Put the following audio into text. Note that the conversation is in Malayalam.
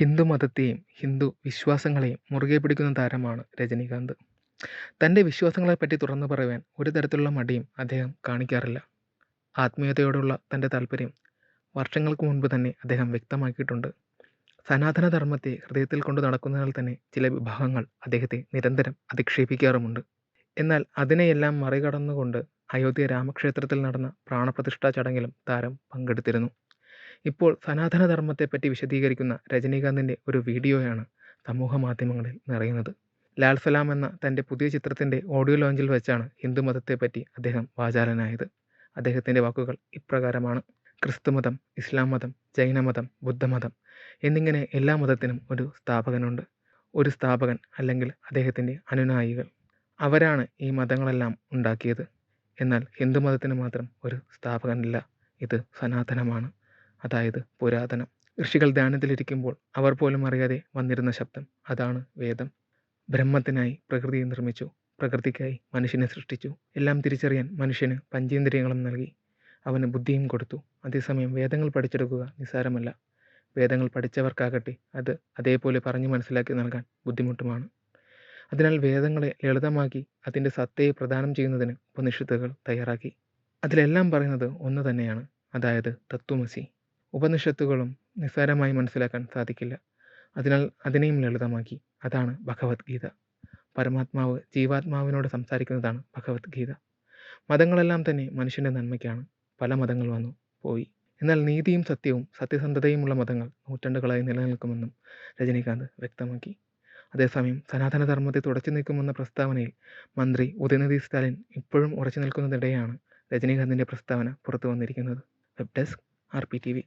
ഹിന്ദു മതത്തെയും ഹിന്ദു വിശ്വാസങ്ങളെയും മുറുകെ പിടിക്കുന്ന താരമാണ് രജനീകാന്ത്. തന്റെ വിശ്വാസങ്ങളെപ്പറ്റി തുറന്നു പറയുവാൻ ഒരു തരത്തിലുള്ള മടിയും അദ്ദേഹം കാണിക്കാറില്ല. ആത്മീയതയോടുള്ള തന്റെ താല്പര്യം വർഷങ്ങൾക്ക് മുൻപ് തന്നെ അദ്ദേഹം വ്യക്തമാക്കിയിട്ടുണ്ട്. സനാതനധർമ്മത്തെ ഹൃദയത്തിൽ കൊണ്ട് നടക്കുന്നതിനാൽ തന്നെ ചില വിഭാഗങ്ങൾ അദ്ദേഹത്തെ നിരന്തരം അധിക്ഷേപിക്കാറുമുണ്ട്. എന്നാൽ അതിനെയെല്ലാം മറികടന്നുകൊണ്ട് അയോധ്യ രാമക്ഷേത്രത്തിൽ നടന്ന പ്രാണപ്രതിഷ്ഠാ ചടങ്ങിലും താരം പങ്കെടുത്തിരുന്നു. ഇപ്പോൾ സനാതനധർമ്മത്തെപ്പറ്റി വിശദീകരിക്കുന്ന രജനീകാന്തിന്റെ ഒരു വീഡിയോയാണ് സമൂഹ മാധ്യമങ്ങളിൽ നിറയുന്നത്. ലാൽ സലാം എന്ന തന്റെ പുതിയ ചിത്രത്തിന്റെ ഓഡിയോ ലോഞ്ചിൽ വെച്ചാണ് ഹിന്ദുമതത്തെപ്പറ്റി അദ്ദേഹം വാചാലനായത്. അദ്ദേഹത്തിന്റെ വാക്കുകൾ ഇപ്രകാരമാണ്. ക്രിസ്തുമതം, ഇസ്ലാം മതം, ജൈനമതം, ബുദ്ധമതം എന്നിങ്ങനെ എല്ലാ മതത്തിനും ഒരു സ്ഥാപകനുണ്ട്. ഒരു സ്ഥാപകൻ അല്ലെങ്കിൽ അദ്ദേഹത്തിന്റെ അനുനായികൾ അവരാണ് ഈ മതങ്ങളെല്ലാം ഉണ്ടാക്കിയത്. എന്നാൽ ഹിന്ദുമതത്തിന് മാത്രം ഒരു സ്ഥാപകനില്ല. ഇത് സനാതനമാണ്. അതായത് പുരാതനം. ഋഷികൾ ധ്യാനത്തിലിരിക്കുമ്പോൾ അവർ പോലും അറിയാതെ വന്നിരുന്ന ശബ്ദം. അതാണ് വേദം. ബ്രഹ്മത്തിനായി പ്രകൃതിയെ നിർമ്മിച്ചു. പ്രകൃതിക്കായി മനുഷ്യനെ സൃഷ്ടിച്ചു. എല്ലാം തിരിച്ചറിയാൻ മനുഷ്യന് പഞ്ചേന്ദ്രിയങ്ങളും നൽകി. അവന് ബുദ്ധിയും കൊടുത്തു. അതേസമയം വേദങ്ങൾ പഠിച്ചെടുക്കുക നിസ്സാരമല്ല. വേദങ്ങൾ പഠിച്ചവർക്കാകട്ടെ അത് അതേപോലെ പറഞ്ഞു മനസ്സിലാക്കി നൽകാൻ ബുദ്ധിമുട്ടുമാണ്. അതിനാൽ വേദങ്ങളെ ലളിതമാക്കി അതിന്റെ സത്തയെ പ്രദാനം ചെയ്യുന്നതിന് ഉപനിഷത്തുകൾ തയ്യാറാക്കി. അതിലെല്ലാം പറയുന്നത് ഒന്ന് തന്നെയാണ്. അതായത് തത്ത്വമസി. ഉപനിഷത്തുകളും നിസ്സാരമായി മനസ്സിലാക്കാൻ സാധിക്കില്ല. അതിനാൽ അതിനെയും ലളിതമാക്കി. അതാണ് ഭഗവത്ഗീത പരമാത്മാവ് ജീവാത്മാവിനോട് സംസാരിക്കുന്നതാണ് ഭഗവത്ഗീത മതങ്ങളെല്ലാം തന്നെ മനുഷ്യന്റെ നന്മയ്ക്കാണ്. പല മതങ്ങൾ വന്നു, പോയി. എന്നാൽ നീതിയും സത്യവും സത്യസന്ധതയുമുള്ള മതങ്ങൾ നൂറ്റാണ്ടുകളായി നിലനിൽക്കുമെന്നും രജനീകാന്ത് വ്യക്തമാക്കി. അതേസമയം സനാതനധർമ്മത്തെ തുടച്ചു നീക്കുമെന്ന പ്രസ്താവനയിൽ മന്ത്രി ഉദയനിധി സ്റ്റാലിൻ ഇപ്പോഴും ഉറച്ചു നിൽക്കുന്നതിനിടെയാണ് രജനീകാന്തിന്റെ പ്രസ്താവന പുറത്തു വന്നിരിക്കുന്നത് web desk R P T V